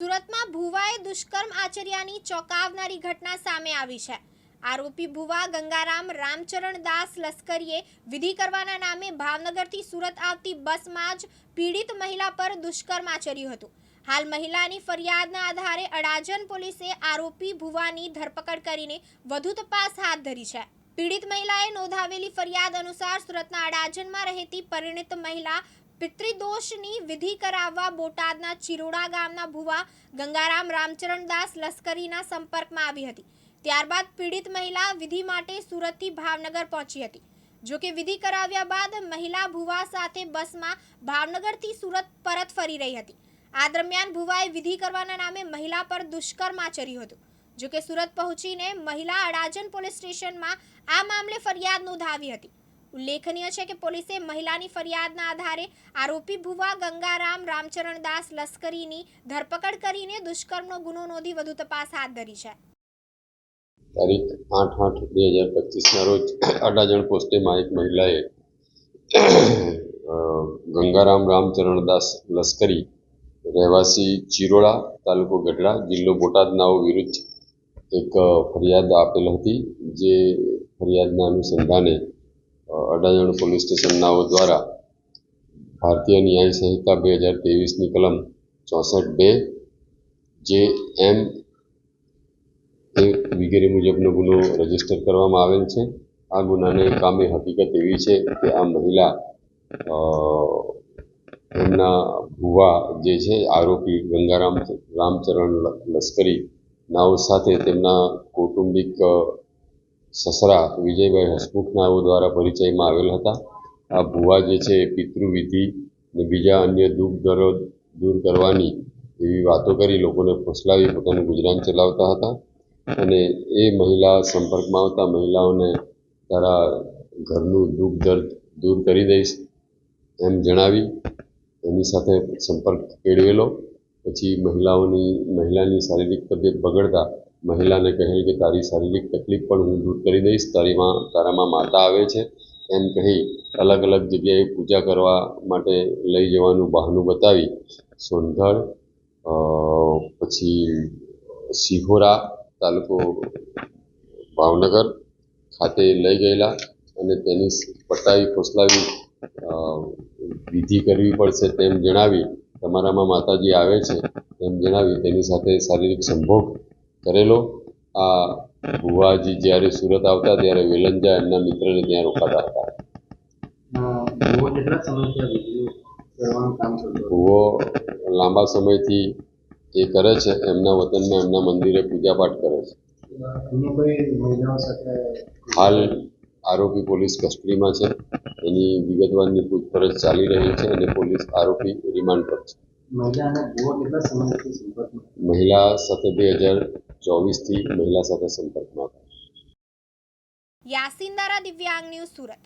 સુરતમાં ભુવાએ દુષ્કર્મ આચર્યાની ચોંકાવનારી ઘટના સામે આવી છે. આરોપી ભુવા ગંગારામ રામચરણ દાસ લશ્કરીએ વિધિ કરવાના નામે ભાવનગરથી સુરત આવતી બસમાં જ પીડિત મહિલા પર દુષ્કર્મ આચર્યું હતું. હાલ મહિલાની ફરિયાદના આધારે અડાજણ પોલીસે આરોપી ભુવાની ધરપકડ કરીને વધુ તપાસ હાથ ધરી છે. પીડિત મહિલાએ નોંધાવેલી ફરિયાદ અનુસાર સુરતના અડાજણમાં રહેતી પરિણીત મહિલા પિતૃદોષની વિધિ કરાવવા બોટાદના ચિરોડા ગામના ભુવા ગંગારામ રામચરણદાસ લશ્કરીના સંપર્કમાં આવી હતી. ત્યારબાદ પીડિત મહિલા વિધિ માટે સુરતથી ભાવનગર પહોંચી હતી. જો કે વિધિ કરાવ્યા બાદ મહિલા ભુવા સાથે બસમાં ભાવનગરથી સુરત પરત ફરી રહી હતી. આ દરમિયાન ભુવાએ વિધિ કરવાના નામે મહિલા પર દુષ્કર્મ આચર્યું હતું. જો કે સુરત પહોંચીને મહિલા અડાજન પોલીસ સ્ટેશનમાં આ મામલે ફરિયાદ નોંધાવી હતી. ઉલ્લેખનીય છે કે પોલીસે મહિલાની ફરિયાદના આધારે આરોપી ભુવા ગંગારામ રામચરણ દાસ લશ્કરીની ધરપકડ કરીને દુષ્કર્મનો ગુનો નોંધી વધુ તપાસ હાથ ધરી છે. તારીખ આઠ આઠ બે હજાર પચીસના રોજ અડાજણ પોસ્ટેમાં એક મહિલાએ ગંગારામ રામચરણદાસ લશ્કરી રહેવાસી ચિરોડા તાલુકો ગઢડા જિલ્લો બોટાદનાઓ વિરુદ્ધ એક ફરિયાદ આપેલ હતી, જે ફરિયાદના અનુસંધાને અડાજણ પોલીસ સ્ટેશનનાઓ દ્વારા ભારતીય ન્યાય સંહિતા બે હજાર ત્રેવીસની કલમ ચોસઠ બે જે એમ એ વગેરે મુજબનો ગુનો રજિસ્ટર કરવામાં આવેલ છે. આ ગુનાને કામે હકીકત એવી છે કે આ મહિલા એમના ભુવા જે છે, આરોપી ગંગારામ રામચરણ લશ્કરી નાઓ સાથે તેમના કૌટુંબિક સસરા વિજયભાઈ હસમુખના દ્વારા પરિચયમાં આવેલ હતા. આ ભુવા જે છે એ પિતૃવિધિ ને બીજા અન્ય દુઃખ દર્દ દૂર કરવાની એવી વાતો કરી લોકોને ફોસલાવી પોતાનું ગુજરાન ચલાવતા હતા. અને એ મહિલા સંપર્કમાં આવતા મહિલાઓને તારા ઘરનું દુઃખ દર્દ દૂર કરી દઈશ એમ જણાવી એની સાથે સંપર્ક કેળવેલો. પછી મહિલાઓની, મહિલાની શારીરિક તબિયત બગડતા મહિલાને કહેલ કે તારી શારીરિક તકલીફ પણ હું દૂર કરી દઈશ તારીમાં તારામાં માતા આવે છે, એમ કહી અલગ અલગ જગ્યાએ પૂજા કરવા માટે લઈ જવાનું બહાનું બતાવી. સોનગઢ પછી સિહોરા તાલુકો ભાવનગર ખાતે લઈ ગયેલા અને તેની પટાવી ફોસલાવી વિધિ કરવી પડશે તેમ જણાવી, તમારામાં માતાજી આવે છે તેમ જણાવી, તેની સાથે શારીરિક સંભોગ કરેલો આ ભુવાજી જ્યારે સુરત આવતા ત્યારે વેલંજા એમના મિત્રને ત્યાં રોકાતા હતા. ભુવો લાંબા સમયથી એ કરે છે એમના વતનમાં એમના મંદિરે પૂજાપાઠ કરે છે. હાલ આરોપી પોલીસ કસ્ટડીમાં છે એની વિગતવારની પૂછપરછ ચાલી રહી છે અને પોલીસ આરોપી રિમાન્ડ પર છે. મહિલા સાથે બે હજાર ચોવીસથી મહિલા સાથે સંપર્કમાં હતા. યાસીન દારા દિવ્યાંગ ન્યૂઝ સુરત.